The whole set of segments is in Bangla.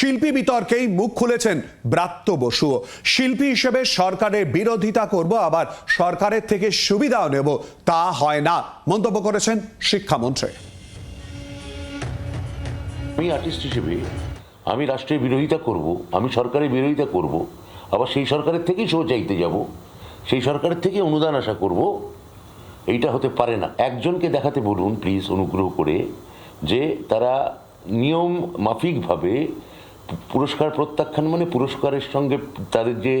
শিল্পী বিতর্কেই মুখ খুলেছেন ব্রাত্য বসুও। শিল্পী হিসেবে সরকারের বিরোধিতা করব, আবার সরকারের থেকে সুবিধাও নেব, তা হয় না, মন্তব্য করেছেন শিক্ষামন্ত্রী। আমি আর্টিস্ট হিসেবে আমি রাষ্ট্রের বিরোধিতা করব, আমি সরকারের বিরোধিতা করব, আবার সেই সরকারের থেকেই শো চাইতে যাব, সেই সরকারের থেকে অনুদান আশা করব, এইটা হতে পারে না। একজনকে দেখাতে বলুন প্লিজ অনুগ্রহ করে, যে তারা নিয়ম মাফিকভাবে পুরস্কার প্রত্যাখ্যান মানে পুরস্কারের সঙ্গে তাদের যে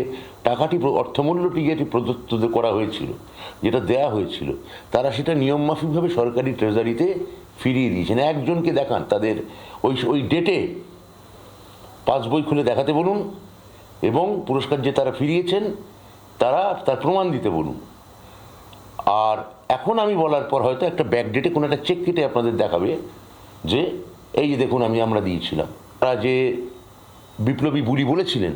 টাকাটি অর্থমূল্যটি যেটি প্রদত্ত করা হয়েছিল, যেটা দেয়া হয়েছিল, তারা সেটা নিয়ম মাফিকভাবে সরকারি ট্রেজারিতে ফিরিয়ে দিয়েছেন। একজনকে দেখান, তাদের ওই ওই ডেটে পাসবই খুলে দেখাতে বলুন এবং পুরস্কার যে তারা ফিরিয়েছেন, তারা তার প্রমাণ দিতে বলুন। আর এখন আমি বলার পর হয়তো একটা ব্যাক ডেটে কোনো একটা চেক কেটে আপনাদের দেখাবে যে, এই যে দেখুন আমি আমরা দিয়েছিলাম। তারা যে বিপ্লবী বুড়ি বলেছিলেন,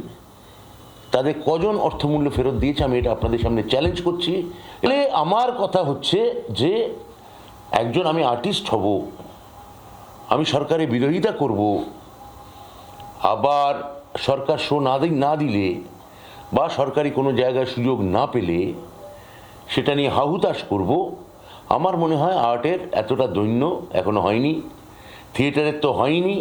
তাদের কজন অর্থমূল্য ফেরত দিয়েছে আমি এটা আপনাদের সামনে চ্যালেঞ্জ করছি। এলে আমার কথা হচ্ছে যে, একজন আমি আর্টিস্ট হব, আমি সরকারের বিরোধিতা করব, আবার সরকার শো না না দিলে বা সরকারি কোনো জায়গায় সুযোগ না পেলে সেটা নিয়ে হাহুতাশ করব। আমার মনে হয় আর্টের এতটা দৈন্য এখনও হয়নি থিয়েটারের তো হয়নি।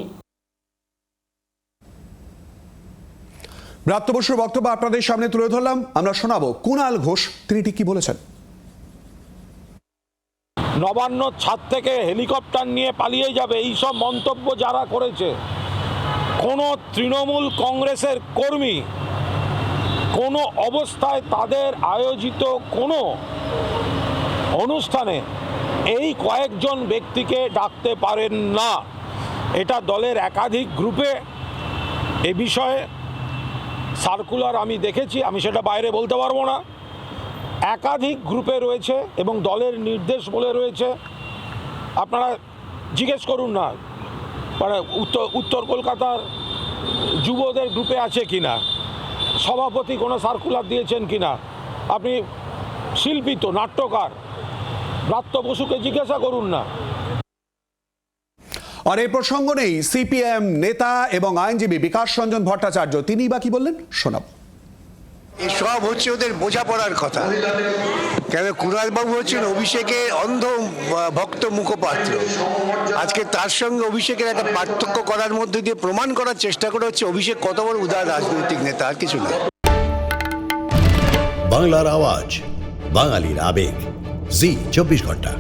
ব্রাত্য বক্তব্য আপনাদের সামনে তুলে ধরলাম। আমরা শোনাবো কুণাল ঘোষ, তিনি ঠিক কি বলেছেন? নবান্ন ছাদ থেকে হেলিকপ্টার নিয়ে পালিয়ে যাবে এই সব মন্তব্য যারা করেছে। কোনো তৃণমূল কংগ্রেসের কর্মী কোনো অবস্থায় তাদের আয়োজিত কোনো অনুষ্ঠানে এই কয়েকজন ব্যক্তিকে ডাকতে পারেন না। এটা দলের একাধিক গ্রুপে এ বিষয়ে সার্কুলার আমি দেখেছি, আমি সেটা বাইরে বলতে পারব না। একাধিক গ্রুপে রয়েছে এবং দলের নির্দেশ বলে রয়েছে। আপনারা জিজ্ঞেস করুন না মানে উত্তর উত্তর কলকাতার যুবদের গ্রুপে আছে কি না সভাপতি কোনো সার্কুলার দিয়েছেন কি না আপনি শিল্পী তো, নাট্যকার। ব্রাত্য বসুকে জিজ্ঞাসা করুন না। আর এই প্রসঙ্গ নেই সিপিএম নেতা এবং আইনজীবী বিকাশ রঞ্জন ভট্টাচার্য তিনি বা কি বললেন? শোনাবো। এসব হচ্ছে ওদের বোঝাপড়ার কথা। কেন কুণালবাবু হচ্ছেন অভিষেকের অন্ধ ভক্ত মুখপাত্র। আজকে তার সঙ্গে অভিষেকের একটা পার্থক্য করার মধ্যে দিয়ে প্রমাণ করার চেষ্টা করে হচ্ছে অভিষেক কত বড় উদার রাজনৈতিক নেতা আর কিছু না। বাংলার আওয়াজ বাঙালির আবেগ। জি চব্বিশ ঘণ্টা।